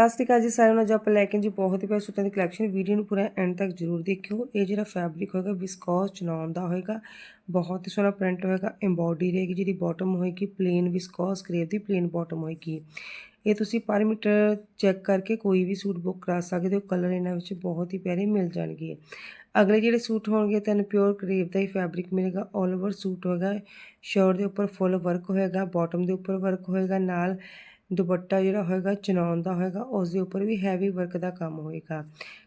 ਸਤਿ ਸ਼੍ਰੀ ਅਕਾਲ ਜੀ, ਸਾਰਿਆਂ ਨੂੰ ਅੱਜ ਆਪਾਂ ਲੈ ਕੇ ਜੀ ਬਹੁਤ ਹੀ ਪਿਆਰੇ ਸੂਟਾਂ ਦੀ ਕਲੈਕਸ਼ਨ ਵੀਡੀਓ ਨੂੰ ਪੂਰਾ ਐਂਡ ਤੱਕ ਜ਼ਰੂਰ ਦੇਖਿਓ। ਇਹ ਜਿਹੜਾ ਫੈਬਰਿਕ ਹੋਏਗਾ ਵਿਸਕੋਸ ਚਨਾਉਣ ਦਾ ਹੋਏਗਾ। ਬਹੁਤ ਹੀ ਸੋਹਣਾ ਪ੍ਰਿੰਟ ਹੋਏਗਾ ਐਮਬੋਡੀ ਰਹੇਗੀ, ਜਿਹਦੀ ਬਾਟਮ ਹੋਏਗੀ ਪਲੇਨ ਵਿਸਕੋਸ ਕਰੇਵ ਦੀ ਪਲੇਨ ਬਾਟਮ ਹੋਏਗੀ। ਇਹ ਤੁਸੀਂ ਪਰ ਮੀਟਰ ਚੈੱਕ ਕਰਕੇ ਕੋਈ ਵੀ ਸੂਟ ਬੁੱਕ ਕਰਾ ਸਕਦੇ ਹੋ। ਕਲਰ ਇਹਨਾਂ ਵਿੱਚ ਬਹੁਤ ਹੀ ਪਿਆਰੇ ਮਿਲ ਜਾਣਗੇ। ਅਗਲੇ ਜਿਹੜੇ ਸੂਟ ਹੋਣਗੇ, ਤੁਹਾਨੂੰ ਪਿਓਰ ਕਰੇਵ ਦਾ ਹੀ ਫੈਬਰਿਕ ਮਿਲੇਗਾ। 올 ਓਵਰ ਸੂਟ ਹੋਏਗਾ। ਸ਼ਰਟ ਦੇ ਉੱਪਰ ਫੁੱਲ ਵਰਕ ਹੋਏਗਾ ਬਾਟਮ ਦੇ ਉੱਪਰ ਵਰਕ ਹੋਏਗਾ। ਨਾਲ ਦੁਪੱਟਾ ਜਿਹੜਾ ਹੋਏਗਾ ਚਨਾਉਣ ਦਾ ਹੋਏਗਾ ਉਸ ਦੇ ਉੱਪਰ ਵੀ ਹੈਵੀ ਵਰਕ ਦਾ ਕੰਮ ਹੋਏਗਾ।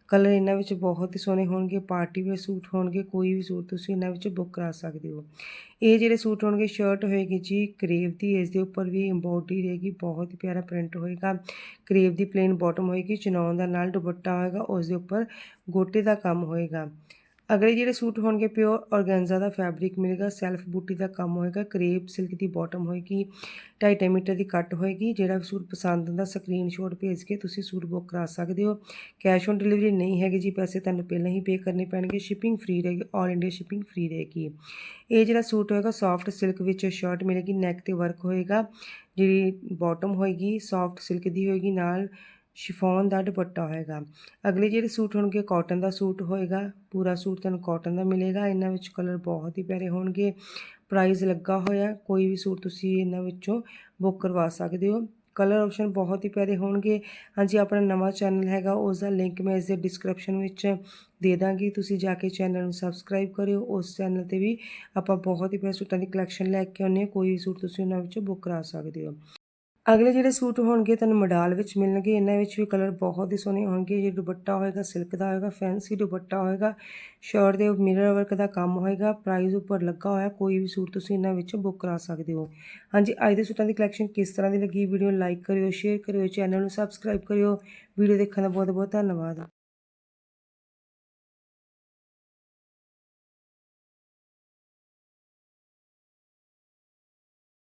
ਕਲਰ ਇਹਨਾਂ ਵਿੱਚ ਬਹੁਤ ਹੀ ਸੋਹਣੇ ਹੋਣਗੇ ਪਾਰਟੀ ਵੇਅਰ ਸੂਟ ਹੋਣਗੇ, ਕੋਈ ਵੀ ਸੂਟ ਤੁਸੀਂ ਇਹਨਾਂ ਵਿੱਚ ਬੁੱਕ ਕਰਾ ਸਕਦੇ ਹੋ। ਇਹ ਜਿਹੜੇ ਸੂਟ ਹੋਣਗੇ ਸ਼ਰਟ ਹੋਏਗੀ ਜੀ ਕਰੇਵ ਦੀ ਇਸ ਦੇ ਉੱਪਰ ਵੀ ਐਮਬੋਡੀ ਰਹੇਗੀ, ਬਹੁਤ ਹੀ ਪਿਆਰਾ ਪ੍ਰਿੰਟ ਹੋਏਗਾ। ਕਰੇਵ ਦੀ ਪਲੇਨ ਬਾਟਮ ਹੋਏਗੀ ਚਨਾਉਣ ਦਾ ਨਾਲ ਦੁਪੱਟਾ ਹੋਏਗਾ ਉਸ ਦੇ ਉੱਪਰ ਗੋਟੇ ਦਾ ਕੰਮ ਹੋਏਗਾ। ਅਗਲੇ ਜਿਹੜੇ ਸੂਟ ਹੋਣਗੇ ਪਿਓਰ ਔਰਗੈਂਜ਼ਾ ਦਾ ਫੈਬਰਿਕ ਮਿਲੇਗਾ ਸੈਲਫ ਬੂਟੀ ਦਾ ਕੰਮ ਹੋਏਗਾ ਕਰੇਪ ਸਿਲਕ ਦੀ ਬਾਟਮ ਹੋਏਗੀ 2.5 ਮੀਟਰ ਦੀ ਕੱਟ ਹੋਏਗੀ, ਜਿਹੜਾ ਵੀ ਸੂਟ ਪਸੰਦ ਆਉਂਦਾ ਸਕਰੀਨਸ਼ਾਟ ਭੇਜ ਕੇ ਤੁਸੀਂ ਸੂਟ ਬੁੱਕ ਕਰਾ ਸਕਦੇ ਹੋ। ਕੈਸ਼ ਔਨ ਡਿਲੀਵਰੀ ਨਹੀਂ ਹੈਗੀ ਜੀ, ਪੈਸੇ ਤੁਹਾਨੂੰ ਪਹਿਲਾਂ ਹੀ ਪੇ ਕਰਨੇ ਪੈਣਗੇ ਸ਼ਿਪਿੰਗ ਫ੍ਰੀ ਰਹੇਗੀ ਆਲ ਇੰਡੀਆ ਸ਼ਿਪਿੰਗ ਫ੍ਰੀ ਰਹੇਗੀ। ਇਹ ਜਿਹੜਾ ਸੂਟ ਹੋਏਗਾ ਸੌਫਟ ਸਿਲਕ ਵਿੱਚ ਸ਼ਰਟ ਮਿਲੇਗੀ ਨੈਕ ਤੇ ਵਰਕ ਹੋਏਗਾ, ਜਿਹੜੀ ਬਾਟਮ ਹੋਏਗੀ ਸੌਫਟ ਸਿਲਕ ਦੀ ਹੋਏਗੀ, ਨਾਲ ਸ਼ਿਫੋਨ ਦਾ ਦੁਪੱਟਾ ਹੋਏਗਾ। ਅਗਲੇ ਜਿਹੜੇ ਸੂਟ ਹੋਣਗੇ ਕਾਟਨ ਦਾ ਸੂਟ ਹੋਏਗਾ। ਪੂਰਾ ਸੂਟ ਤੁਹਾਨੂੰ ਕਾਟਨ ਦਾ ਮਿਲੇਗਾ। ਇਹਨਾਂ ਵਿੱਚ ਕਲਰ ਬਹੁਤ ਹੀ ਪਿਆਰੇ ਹੋਣਗੇ। ਪ੍ਰਾਈਸ ਲੱਗਾ ਹੋਇਆ। ਕੋਈ ਵੀ ਸੂਟ ਤੁਸੀਂ ਇਹਨਾਂ ਵਿੱਚੋਂ ਬੁੱਕ ਕਰਵਾ ਸਕਦੇ ਹੋ। ਕਲਰ ਆਪਸ਼ਨ ਬਹੁਤ ਹੀ ਪਿਆਰੇ ਹੋਣਗੇ। ਹਾਂਜੀ, ਆਪਣਾ ਨਵਾਂ ਚੈਨਲ ਹੈਗਾ। ਉਸ ਦਾ ਲਿੰਕ ਮੈਂ ਇਸ ਦੇ ਡਿਸਕ੍ਰਿਪਸ਼ਨ ਵਿੱਚ ਦੇ ਦਾਂਗੀ। ਤੁਸੀਂ ਜਾ ਕੇ ਚੈਨਲ ਨੂੰ ਸਬਸਕ੍ਰਾਈਬ ਕਰਿਓ। ਉਸ ਚੈਨਲ ਤੇ ਵੀ ਆਪਾਂ ਬਹੁਤ ਹੀ ਪਿਆਰੇ ਸੂਟਾਂ ਦੀ ਕਲੈਕਸ਼ਨ ਲੈ ਕੇ ਆਉਂਦੇ ਹਾਂ। ਕੋਈ ਵੀ ਸੂਟ ਤੁਸੀਂ ਉਹਨਾਂ ਵਿੱਚੋਂ ਬੁੱਕ ਕਰਾ ਸਕਦੇ ਹੋ। ਅਗਲੇ ਜਿਹੜੇ ਸੂਟ ਹੋਣਗੇ ਤੁਹਾਨੂੰ ਮਡਾਲ ਵਿੱਚ ਮਿਲਣਗੇ, ਇਹਨਾਂ ਵਿੱਚ ਵੀ ਕਲਰ ਬਹੁਤ ਹੀ ਸੋਹਣੇ ਹੋਣਗੇ। ਜੇ ਦੁਪੱਟਾ ਹੋਏਗਾ ਸਿਲਕ ਦਾ ਹੋਏਗਾ ਫੈਂਸੀ ਦੁਪੱਟਾ ਹੋਏਗਾ ਸ਼ਰਟ ਦੇ ਮਿਰਰ ਵਰਕ ਦਾ ਕੰਮ ਹੋਏਗਾ ਪ੍ਰਾਈਸ ਉੱਪਰ ਲੱਗਾ ਹੋਇਆ, ਕੋਈ ਵੀ ਸੂਟ ਤੁਸੀਂ ਇਹਨਾਂ ਵਿੱਚ ਬੁੱਕ ਕਰਾ ਸਕਦੇ ਹੋ। ਹਾਂਜੀ, ਅੱਜ ਦੇ ਸੂਟਾਂ ਦੀ ਕਲੈਕਸ਼ਨ ਕਿਸ ਤਰ੍ਹਾਂ ਦੀ ਲੱਗੀ? ਵੀਡੀਓ ਲਾਈਕ ਕਰਿਓ ਸ਼ੇਅਰ ਕਰਿਓ ਚੈਨਲ ਨੂੰ ਸਬਸਕ੍ਰਾਈਬ ਕਰਿਓ। ਵੀਡੀਓ ਦੇਖਣ ਦਾ ਬਹੁਤ ਬਹੁਤ ਧੰਨਵਾਦ।